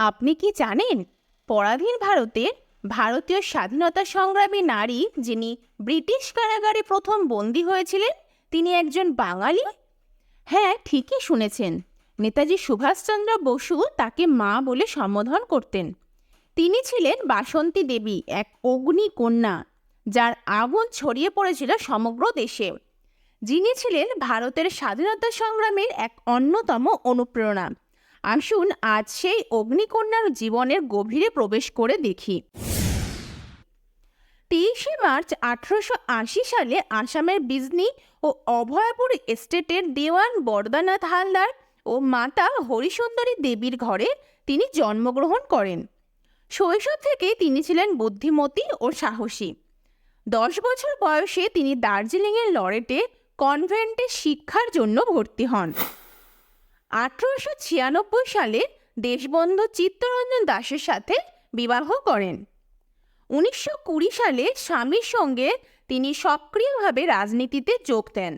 আপনি কি জানেন, পরাধীন ভারতের ভারতীয় স্বাধীনতা সংগ্রামী নারী যিনি ব্রিটিশ কারাগারে প্রথম বন্দী হয়েছিলেন, তিনি একজন বাঙালি? হ্যাঁ ঠিকই শুনেছেন। নেতাজি সুভাষচন্দ্র বসু তাকে মা বলে সম্বোধন করতেন। তিনি ছিলেন বাসন্তী দেবী, এক অগ্নি কন্যা, যার আগুন ছড়িয়ে পড়েছিল সমগ্র দেশে। যিনি ছিলেন ভারতের স্বাধীনতা সংগ্রামের এক অন্যতম অনুপ্রেরণা। আসুন আজ সেই অগ্নিকন্যার জীবনের গভীরে প্রবেশ করে দেখি। তেইশে মার্চ আঠারোশো আশি সালে আসামের বিজনি ও অভয়াপুর এস্টেটের দেওয়ান বরদানাথ হালদার ও মাতা হরিসুন্দরী দেবীর ঘরে তিনি জন্মগ্রহণ করেন। শৈশব থেকে তিনি ছিলেন বুদ্ধিমতী ও সাহসী। দশ বছর বয়সে তিনি দার্জিলিংয়ের লরেটে কনভেন্টে শিক্ষার জন্য ভর্তি হন। আঠারোশো ছিয়ানব্বই সালে দেশবন্ধু চিত্তরঞ্জন দাসের সাথে বিবাহ করেন। উনিশশো কুড়ি সালে স্বামীর সঙ্গে তিনি সক্রিয়ভাবে রাজনীতিতে যোগ দেন।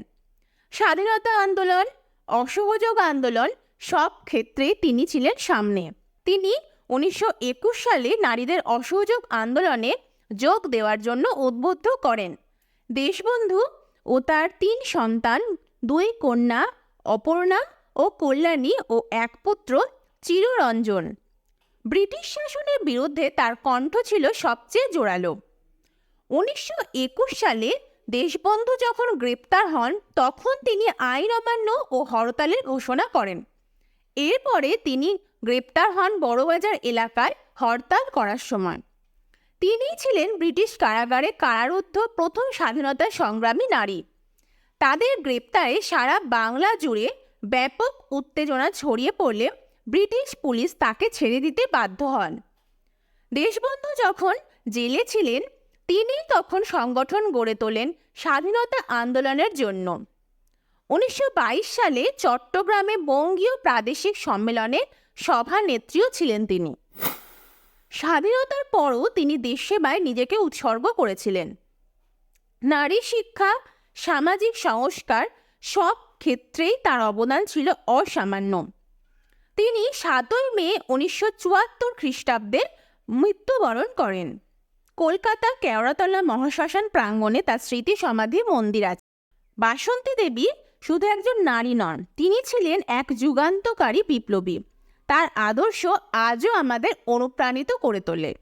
স্বাধীনতা আন্দোলন অসহযোগ আন্দোলন সব ক্ষেত্রে তিনি ছিলেন সামনে। তিনি উনিশশো একুশ সালে নারীদের অসহযোগ আন্দোলনে যোগ দেওয়ার জন্য উদ্বুদ্ধ করেন। দেশবন্ধু ও তার তিন সন্তান, দুই কন্যা, অপর্ণা ও কল্যাণী ও এক পুত্র চিররঞ্জন। ব্রিটিশ শাসনের বিরুদ্ধে তার কণ্ঠ ছিল সবচেয়ে জোরালো। উনিশশো একুশ সালে দেশবন্ধু যখন গ্রেপ্তার হন, তখন তিনি আইন অমান্য ও হরতালের ঘোষণা করেন। এরপরে তিনি গ্রেপ্তার হন বড়বাজার এলাকায় হরতাল করার সময়। তিনিই ছিলেন ব্রিটিশ কারাগারে কারারুদ্ধ প্রথম স্বাধীনতা সংগ্রামী নারী। তাদের গ্রেপ্তারে সারা বাংলা জুড়ে ব্যাপক উত্তেজনা ছড়িয়ে পড়লে ব্রিটিশ পুলিশ তাকে ছেড়ে দিতে বাধ্য হন। দেশবন্ধু যখন জেলে ছিলেন, তিনি তখন সংগঠন গড়ে তোলেন স্বাধীনতা আন্দোলনের জন্য। উনিশশো বাইশ সালে চট্টগ্রামে বঙ্গীয় প্রাদেশিক সম্মেলনে সভানেত্রীও ছিলেন তিনি। স্বাধীনতার পরও তিনি দেশসেবায় নিজেকে উৎসর্গ করেছিলেন। নারী শিক্ষা, সামাজিক সংস্কার সব ক্ষেত্রেই তার অবদান ছিল অসামান্য। তিনি সাতই মে উনিশশো চুয়াত্তর খ্রিস্টাব্দে মৃত্যুবরণ করেন। কলকাতা কেওড়াতলা মহাশ্মশান প্রাঙ্গণে তার স্মৃতি সমাধি মন্দির আছে। বাসন্তী দেবী শুধু একজন নারী নন, তিনি ছিলেন এক যুগান্তকারী বিপ্লবী। তার আদর্শ আজও আমাদের অনুপ্রাণিত করে তোলে।